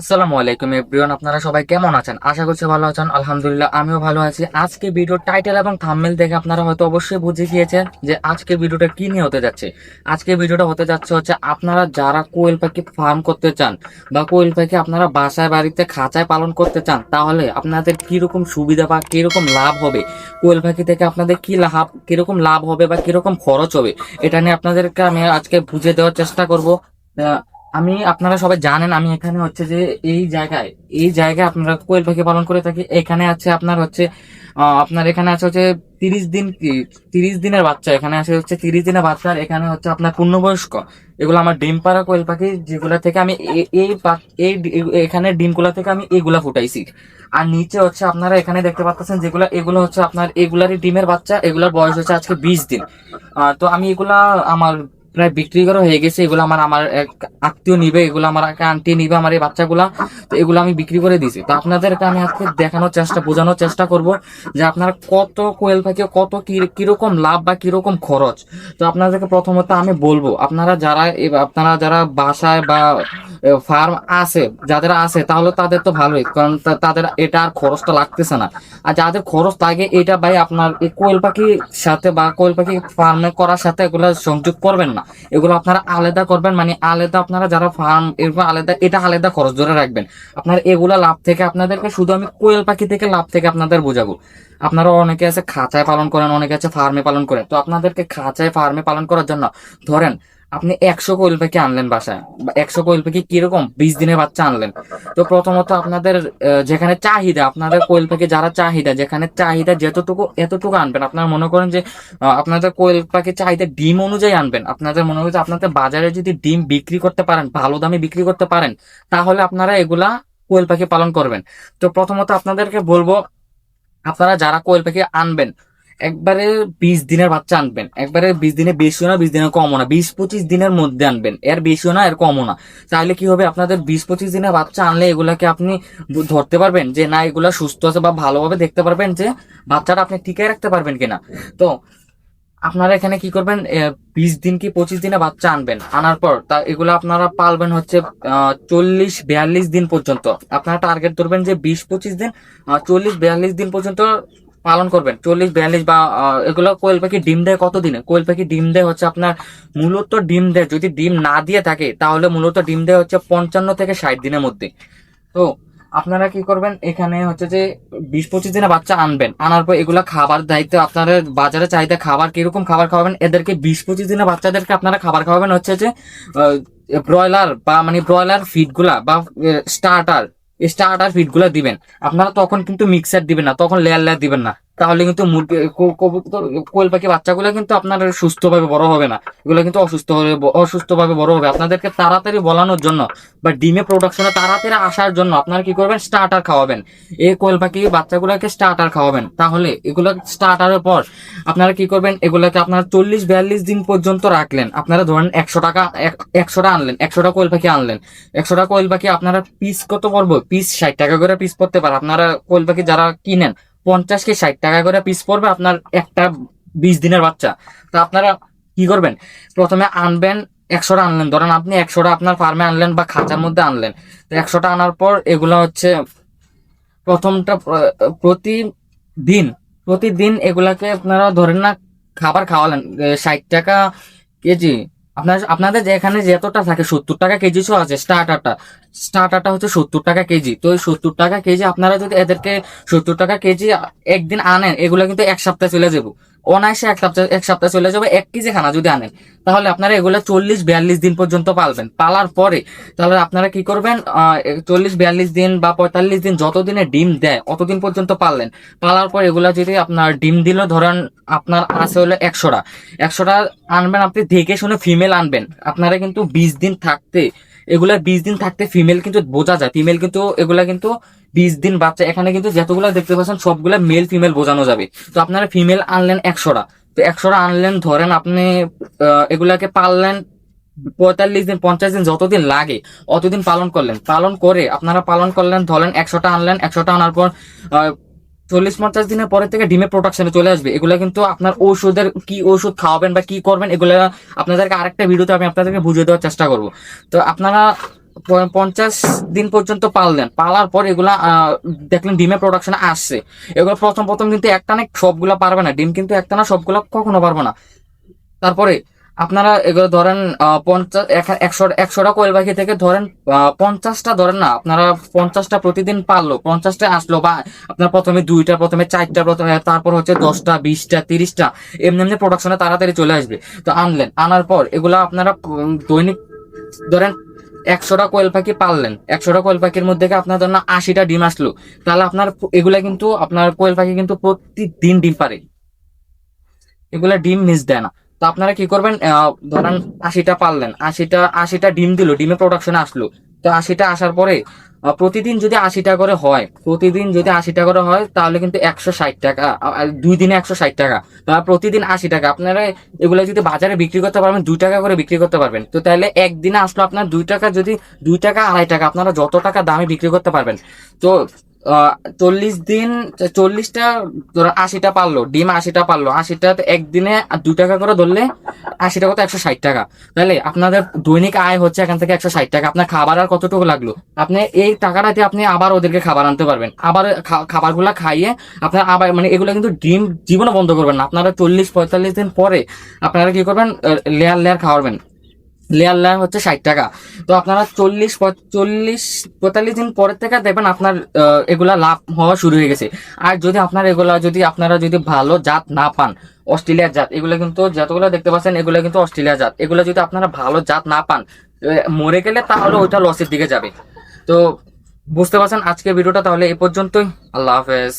আসসালামু আলাইকুম এভরিওয়ান, আপনারা সবাই কেমন আছেন? আশা করছি ভালো আছেন, আলহামদুলিল্লাহ আমিও ভালো আছি। আজকে ভিডিও টাইটেল এবং থামমেল দেখে আপনারা হয়তো অবশ্যই বুঝে গিয়েছেন যে আজকে ভিডিওটা কি নিয়ে হতে যাচ্ছে। আজকে ভিডিওটা হতে যাচ্ছে হচ্ছে আপনারা যারা কোয়েল পাখি ফার্ম করতে চান বা কোয়েল পাখি আপনারা বাসায়, বাড়িতে, খাঁচায় পালন করতে চান, তাহলে আপনাদের কীরকম সুবিধা বা কীরকম লাভ হবে? কোয়েল পাখি থেকে আপনাদের কি লাভ, কীরকম লাভ হবে বা কীরকম খরচ হবে? এটা নিয়ে আপনাদেরকে আমি আজকে বুঝে দেওয়ার চেষ্টা করব। আমি, আপনারা সবাই জানেন, আমি এখানে হচ্ছে যে এই জায়গায় এই জায়গায় আপনারা কোয়েল পাখি পালন করে থাকি। এখানে আছে আপনার হচ্ছে আপনার এখানে আছে হচ্ছে তিরিশ দিন তিরিশ দিনের বাচ্চা। এখানে আছে হচ্ছে তিরিশ দিনের বাচ্চা এখানে হচ্ছে আপনার পূর্ণবয়স্ক। এগুলো আমার ডিম পাড়া কোয়েল পাখি, যেগুলা থেকে আমি এই এই এখানে ডিমগুলা থেকে আমি এগুলা ফুটাইছি। আর নিচে হচ্ছে আপনারা এখানে দেখতে পাচ্ছেন যেগুলা, এগুলো হচ্ছে আপনার এগুলারই ডিমের বাচ্চা, এগুলার বয়স হচ্ছে আজকে বিশ দিন। তো আমি এগুলা আমার প্রায় বিক্রি করা হয়ে গেছে। এগুলো আমার আমার এক আত্মীয় নিবে, এগুলো আমার এক আন্টি নিবে, আমার এই বাচ্চাগুলা। তো এগুলো আমি বিক্রি করে দিয়েছি। তো আপনাদেরকে আমি আজকে দেখানোর চেষ্টা, বোঝানোর চেষ্টা করব যে আপনার কত কোয়েল পাখি, কত কি- কীরকম লাভ বা কীরকম খরচ। তো আপনাদেরকে প্রথমত আমি বলব, আপনারা যারা আপনারা যারা বাসায় বা ফার্ম আছে, যাদের আছে, তাহলে তাদের তো ভালোই, কারণ তাদের এটা আর খরচটা লাগতেছে না। আর যাদের খরচ লাগে, এটা ভাই আপনার এই কোয়েল পাখির সাথে বা কোয়েল পাখি ফার্মে করার সাথে এগুলো সংযোগ করবেন না। এগুলো আপনারা আলাদা করবেন মানে আলাদা আপনারা যারা ফার্ম এরকম আলাদা, এটা আলাদা খরচ ধরে রাখবেন। আপনার এগুলো লাভ থেকে আপনাদেরকে শুধু আমি কোয়েল পাখি থেকে লাভ থেকে আপনাদের বোঝাবো। আপনারা অনেকে আছে খাঁচায় পালন করেন, অনেকে আছে ফার্মে পালন করেন তো আপনাদেরকে খাঁচায় ফার্মে পালন করার জন্য ধরেন আপনি একশো কোয়েল পাখি আনলেন বাসায়। একশো কোয়েল পাখি কীরকম? বিশ দিনের বাচ্চা আনলেন। তো প্রথমত আপনাদের যেখানে চাহিদা, আপনাদের কোয়েল পাখি যারা চাহিদা, যেখানে চাহিদা যতটুকু, এতটুকু আনবেন, আপনারা মনে করেন যে আপনাদের কোয়েল পাখি চাহিদা ডিম অনুযায়ী আনবেন। আপনাদের মনে হচ্ছে আপনাদের বাজারে যদি ডিম বিক্রি করতে পারেন, ভালো দামে বিক্রি করতে পারেন, তাহলে আপনারা এগুলা কোয়েল পাখি পালন করবেন। তো প্রথমত আপনাদেরকে বলব, আপনারা যারা কোয়েল পাখি আনবেন একবারে বিশ দিনের বাচ্চা আনবেন। একবারে বিশ দিনে বেশিও না, বিশ দিনে কমও না। বিশ পঁচিশ দিনের মধ্যে আনবেন। এর বেশিও না, এর কমও না। তাহলে কি হবে? আপনাদের বিশ পঁচিশ দিনের বাচ্চা আনলে এগুলাকে আপনি ধরতে পারবেন যে, না, এগুলা সুস্থ আছে বা ভালোভাবে দেখতে পারবেন যে, বাচ্চাটা আপনি টিকে রাখতে পারবেন কিনা। তো, আপনারা এখানে কি করবেন? বিশ দিন কি পঁচিশ দিনে বাচ্চা আনবেন? আনার পর তা, এগুলো আপনারা পালবেন হচ্ছে চল্লিশ বিয়াল্লিশ দিন পর্যন্ত। আপনারা টার্গেট ধরবেন যে, বিশ পঁচিশ দিন চল্লিশ বিয়াল্লিশ দিন পর্যন্ত পালন করবেন। চল্লিশ, বিয়াল্লিশ বা এগুলো কোয়েল পাখি ডিম দেয় কত দিনে কোয়েল পাখি ডিম দেয় হচ্ছে আপনার মূলত ডিম দেয়। যদি ডিম না দিয়ে থাকে, তাহলে মূলত ডিম দেয় হচ্ছে পঞ্চান্ন থেকে ষাট দিনের মধ্যে। তো আপনারা কি করবেন? এখানে হচ্ছে যে বিশ, পঁচিশ দিনে বাচ্চা আনবেন। আনার পর এগুলা খাবার দায়িত্ব আপনারা বাজারে চাহিদা খাবার, কীরকম খাবার খাওয়াবেন? এদেরকে বিশ, পঁচিশ দিনে বাচ্চাদেরকে আপনারা খাবার খাওয়াবেন হচ্ছে যে ব্রয়লার বা মানে ব্রয়লার ফিডগুলা বা স্টার্টার স্টার্টার ফিটগুলো দিবেন। আপনারা তখন কিন্তু মিক্সার দিবেন না তখন লেয়ার লেয়ার দিবেন না। তাহলে কিন্তু মুরগি কবুতর কোয়েল পাখি বাচ্চাগুলো কিন্তু আপনার সুস্থভাবে বড় হবে না। এগুলো কিন্তু অসুস্থ হবে অসুস্থভাবে বড় হবে। আপনাদেরকে তাড়াতাড়ি বলানোর জন্য বা ডিমে প্রোডাকশনে তাড়াতাড়ি আসার জন্য আপনারা কি করবেন? স্টার্টার খাওয়াবেন। এই কোয়েল পাখি বাচ্চাগুলোকে স্টার্টার খাওয়াবেন। তাহলে এগুলো স্টার্টারের পর আপনারা কি করবেন? এগুলোকে আপনারা চল্লিশ, বিয়াল্লিশ দিন পর্যন্ত রাখলেন। আপনারা ধরেন একশো টাকা, এক- একশোটা আনলেন, একশোটা কোয়েল পাখি আনলেন। একশোটা কোয়েল পাখি আপনারা পিস কত পড়ব? পিস ষাট টাকা করে পিস পড়তে পারে। আপনারা কোয়েল পাখি যারা কিনেন পঞ্চাশ কে ষাট টাকা করে পিস পড়বে আপনার একটা বিশ দিনের বাচ্চা। তো আপনারা কি করবেন? প্রথমে আনবেন, একশোটা আনলেন। ধরেন আপনি একশোটা আপনার ফার্মে আনলেন বা খাঁচার মধ্যে আনলেন। তো একশোটা আনার পর এগুলো হচ্ছে প্রথমটা প্র- প্রতিদিন প্রতিদিন এগুলাকে আপনারা ধরেন না খাবার খাওয়ালেন ষাট টাকা কেজি আপনার, আপনাদের যেখানে যতটা থাকে, সত্তর টাকা কেজি সহ আছে স্টার্টারটা স্টার্টারটা হচ্ছে সত্তর টাকা কেজি। তো ওই সত্তর টাকা কেজি আপনারা যদি এদেরকে সত্তর টাকা কেজি একদিন আনেন, এগুলো কিন্তু এক সপ্তাহে চলে যাব। অনায়াসে এক সপ্তাহ এক সপ্তাহ চলে যাবে, এক কেজি খানা যদি আনেন, তাহলে আপনারা এগুলো চল্লিশ বিয়াল্লিশ দিন পর্যন্ত পালবেন। পালার পরে তাহলে আপনারা কি করবেন চল্লিশ বিয়াল্লিশ দিন বা পঁয়তাল্লিশ দিন যতদিনে ডিম দেয়, অতদিন পর্যন্ত পাললেন। পালার পর এগুলা যদি আপনার ডিম দিল, ধরেন আপনার আছে হলো একশোটা। একশোটা আনবেন, আপনি দেখে শুনে ফিমেল আনবেন। আপনারা কিন্তু বিশ দিন থাকতে এগুলা বিশ দিন থাকতে ফিমেল কিন্তু বোঝা যায়। ফিমেল কিন্তু এগুলা কিন্তু বিশ দিন বাচ্চা এখানে কিন্তু যতগুলা দেখতে পাচ্ছেন সবগুলা মেল ফিমেল বোঝানো যাবে। তো আপনারা ফিমেল আনলেন একশোটা। তো একশোটা আনলেন, ধরেন আপনি এগুলাকে পাললেন পঁয়তাল্লিশ দিন, পঞ্চাশ দিন, যতদিন লাগে, অতদিন পালন করলেন। পালন করে আপনারা পালন করলেন, ধরেন একশোটা আনলেন, একশোটা আনার পর চল্লিশ পঞ্চাশ দিনের পরে থেকে ডিমের প্রোডাকশনে চলে আসবে। এগুলো কিন্তু আপনার ওষুধের কি ওষুধ খাওয়াবেন বা কি করবেন, এগুলো আপনাদেরকে আরেকটা ভিডিওতে আমি আপনাদেরকে বুঝিয়ে দেওয়ার চেষ্টা করব। তো আপনারা পঞ্চাশ দিন পর্যন্ত পাললেন, পালার পর এগুলা দেখলেন ডিমের প্রোডাকশন আসছে। এগুলো প্রথম প্রথম কিন্তু একটা না সবগুলা পারবে না, ডিম কিন্তু একটা না সবগুলা কখনো পারবে না। তারপরে আপনারা এগুলো ধরেন পঞ্চাশ, এক- একশো, একশোটা কোয়েল পাখি থেকে ধরেন পঞ্চাশটা ধরেন না, আপনারা পঞ্চাশটা প্রতিদিন পারল, পঞ্চাশটা আসলো বা আপনার প্রথমে দুইটা, প্রথমে চারটা, প্রথমে, তারপর হচ্ছে দশটা, বিশটা, তিরিশটা, এমনি এমনি প্রোডাকশনে তাড়াতাড়ি চলে আসবে। তো আনলেন, আনার পর এগুলা আপনারা দৈনিক ধরেন একশোটা কোয়েল পাখি পাললেন, একশোটা কোয়েল পাখির মধ্যে আপনার ধরেন আশিটা ডিম আসলো, তাহলে আপনার এগুলা কিন্তু আপনার কোয়েল পাখি কিন্তু প্রতিদিন ডিম পারে। এগুলা ডিম মিস দেয় না। তো আপনারা কি করবেন ধরেন আশিটা পারলেন, আশিটা আশিটা ডিম দিল, ডিমে প্রোডাকশনে আসলো। তো আশিটা আসার পরে প্রতিদিন যদি আশিটা করে হয়, প্রতিদিন যদি আশিটা করে হয়, তাহলে কিন্তু একশো ষাট টাকা দুই দিনে একশো ষাট টাকা। প্রতিদিন আশি টাকা, আপনারা এগুলো যদি বাজারে বিক্রি করতে পারবেন, দুই টাকা করে বিক্রি করতে পারবেন। তো তাহলে একদিনে আসলো আপনার দুই টাকা, যদি দুই টাকা আড়াই টাকা, আপনারা যত টাকা দামে বিক্রি করতে পারবেন। তো চল্লিশ দিন, চল্লিশটা ধরো আশিটা পারল, ডিম আশিটা পারল, আশিটা একদিনে দু টাকা করে ধরলে আশি টাকা একশো ষাট টাকা। তাহলে আপনাদের দৈনিক আয় হচ্ছে এখান থেকে একশো ষাট টাকা। আপনার খাবার আর কতটুকু লাগল? আপনি এই টাকাটা দিয়ে আপনি আবার ওদেরকে খাবার আনতে পারবেন। আবার খাবারগুলা খাইয়ে আপনার আবার মানে এগুলো কিন্তু ডিম জীবনে বন্ধ করবেন না। আপনারা চল্লিশ, পঁয়তাল্লিশ দিন পরে আপনারা কি করবেন? লেয়ার লেয়ার খাওয়াবেন। লেয়ার লেয়ার হচ্ছে ষাট টাকা। তো আপনারা চল্লিশ চল্লিশ, পঁয়তাল্লিশ দিন পরের থেকে দেখবেন আপনার এগুলা লাভ হওয়া শুরু হয়ে গেছে। আর যদি আপনার এগুলা, যদি আপনারা যদি ভালো জাত না পান, অস্ট্রেলিয়ার জাত, এগুলো কিন্তু যতগুলো দেখতে পাচ্ছেন, এগুলো কিন্তু অস্ট্রেলিয়ার জাত। এগুলো যদি আপনারা ভালো জাত না পান মরে গেলে তাহলে ওইটা লসের দিকে যাবে। তো বুঝতে পারছেন আজকের ভিডিওটা তাহলে এ পর্যন্তই। আল্লাহ হাফেজ।